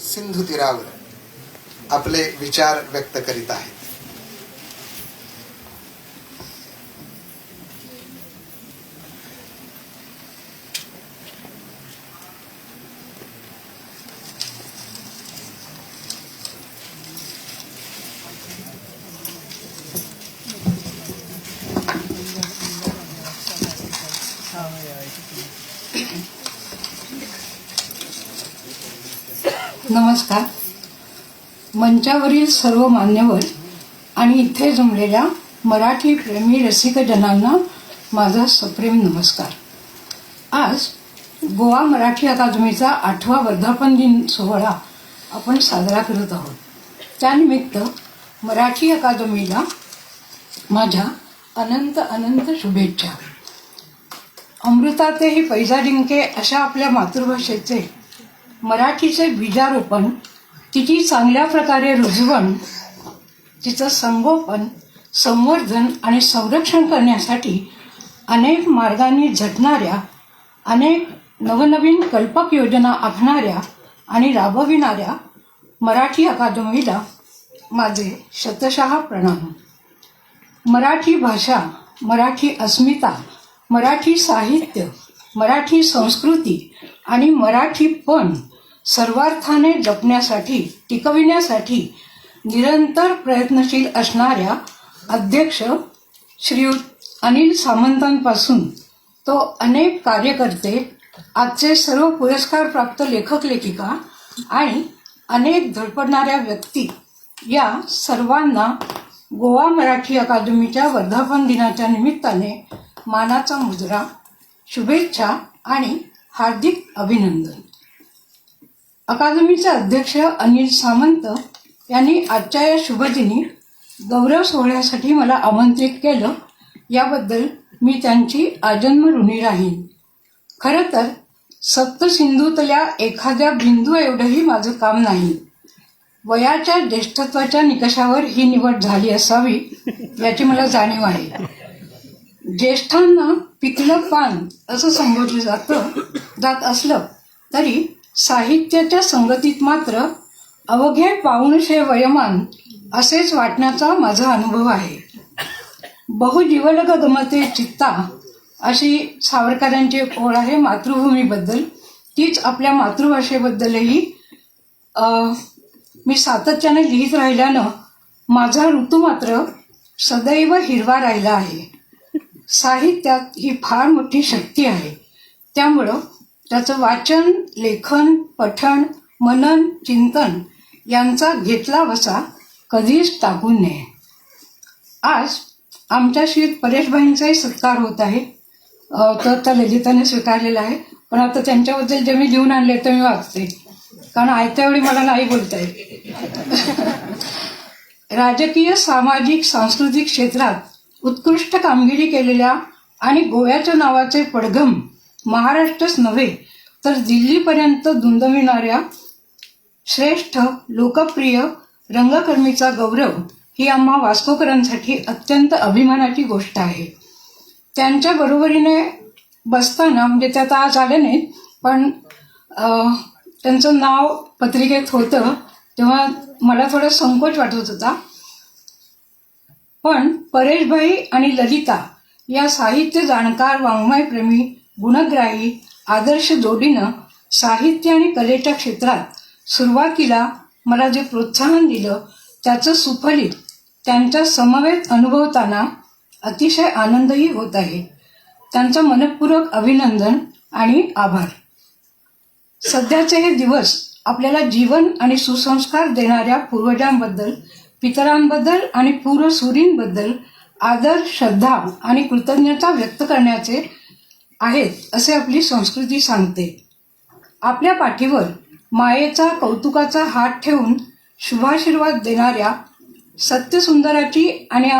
सिंधू तीरावर आपले विचार व्यक्त करीत आहेत. नमस्कार. मंचावरील सर्व मान्यवर आणि इथे जमलेल्या मराठी प्रेमी रसिकजनांना माझा सप्रेम नमस्कार. आज गोवा मराठी अकादमीचा आठवा वर्धापन दिन सोहळा आपण साजरा करत आहोत. त्यानिमित्त मराठी अकादमीला माझ्या अनंत अनंत शुभेच्छा. अमृतातेही पैजा जिंके अशा आपल्या मातृभाषेचे मराठीचे बीजारोपण तिची चांगल्या प्रकारे रुजवण तिचं संगोपन संवर्धन आणि संरक्षण करण्यासाठी अनेक मार्गांनी झटणाऱ्या अनेक नवनवीन कल्पक योजना आखणाऱ्या आणि राबविणाऱ्या मराठी अकादमीला माझे शतशः प्रणाम. मराठी भाषा मराठी अस्मिता मराठी साहित्य मराठी संस्कृती आणि मराठीपण सर्वार्थाने जपण्यासाठी टिकविण्यासाठी निरंतर प्रयत्नशील असणाऱ्या अध्यक्ष श्रीयुत अनिल सामंतांपासून तो अनेक कार्यकर्ते आजचे सर्व पुरस्कार प्राप्त लेखक लेखिका आणि अनेक धडपडणाऱ्या व्यक्ती या सर्वांना गोवा मराठी अकादमीच्या वर्धापन दिनाच्या निमित्ताने मानाचा मुजरा शुभेच्छा आणि हार्दिक अभिनंदन. अकादमीचे अध्यक्ष अनिल सामंत यांनी आजच्या या शुभदिनी गौरव सोहळ्यासाठी मला आमंत्रित केलं. याबद्दल मी त्यांची आजन्म ऋणी राहीन. खरं तर सप्तसिंधूतल्या एखाद्या बिंदू एवढंही माझं काम नाही. वयाच्या ज्येष्ठत्वाच्या निकषावर ही निवड झाली असावी याची मला जाणीव आहे. ज्येष्ठांना पिकलं पान असं संबोधलं जातं जात असलं तरी साहित्याच्या संगतीत मात्र अवघे पाऊणशे वयमान असेच वाटण्याचा माझा अनुभव आहे. बहुजीवलग गमते चित्ता अशी सावरकरांची ओळ आहे मातृभूमीबद्दल. तीच आपल्या मातृभाषेबद्दलही मी सातत्याने लिहित राहिल्यानं माझा ऋतू मात्र सदैव हिरवा राहिला आहे. साहित्यात ही फार मोठी शक्ती आहे. त्यामुळं त्याचं वाचन लेखन पठण मनन चिंतन यांचा घेतला वसा कधीच टाकू नये. आज आमच्याशी परेशभाईंचाही सत्कार होत आहे. तर त्या ललिताने स्वीकारलेला आहे. पण आता त्यांच्याबद्दल जे मी लिहून आणले ते मी वाचते. कारण आयत्या वेळी मला नाही बोलता येत. राजकीय सामाजिक सांस्कृतिक क्षेत्रात उत्कृष्ट कामगिरी केलेल्या आणि गोव्याच्या नावाचे पडघम महाराष्ट्रच नव्हे तर दिल्लीपर्यंत धुंदविणाऱ्या श्रेष्ठ लोकप्रिय रंगकर्मीचा गौरव ही आम्हा वास्कोकरांसाठी अत्यंत अभिमानाची गोष्ट आहे. त्यांच्या बरोबरीने बसताना म्हणजे त्या आता आज आले नाहीत पण त्यांचं नाव पत्रिकेत होतं तेव्हा मला थोडा संकोच वाटत होता. पण परेशभाई आणि ललिता या साहित्य जाणकार वाङ्मयप्रेमी गुणग्राही आदर्श जोडीनं साहित्य आणि कलेच्या क्षेत्रात सुरुवातीला मला जे प्रोत्साहन दिलं त्याचं सुफलित त्यांच्या समवेत अनुभवताना अतिशय आनंदही होत आहे. त्यांचं मनपूर्वक अभिनंदन आणि आभार. सध्याचे हे दिवस आपल्याला जीवन आणि सुसंस्कार देणाऱ्या पूर्वजांबद्दल पितरांबद्दल आणि पूर्वसुरींबद्दल आदर श्रद्धा आणि कृतज्ञता व्यक्त करण्याचे आहेत असे आपली संस्कृती सांगते. आपल्या पाठीवर मायेचा कौतुकाचा हात ठेवून शुभाशीर्वाद देणाऱ्या सत्यसुंदराची आणि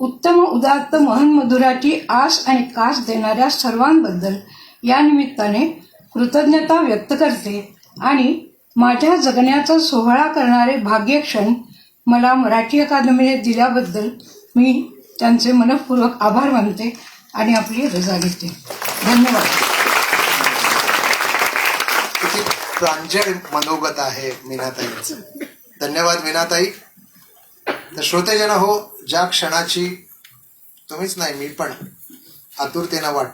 उत्तम उदात्त महन्मधुराची आस आणि कास देणाऱ्या सर्वांबद्दल या निमित्ताने कृतज्ञता व्यक्त करते आणि माझ्या जगण्याचा सोहळा करणारे भाग्यक्षण मला मराठी अकादमीने दिल्याबद्दल मी त्यांचे मनपूर्वक आभार मानते. आणि आपली रजा घेते. धन्यवाद. किती प्रांजळ मनोगत आहे मीनाताईचं धन्यवाद मीनाताई. तर श्रोतेजन हो ज्या क्षणाची तुम्हीच नाही मी पण आतुरतेनं वाट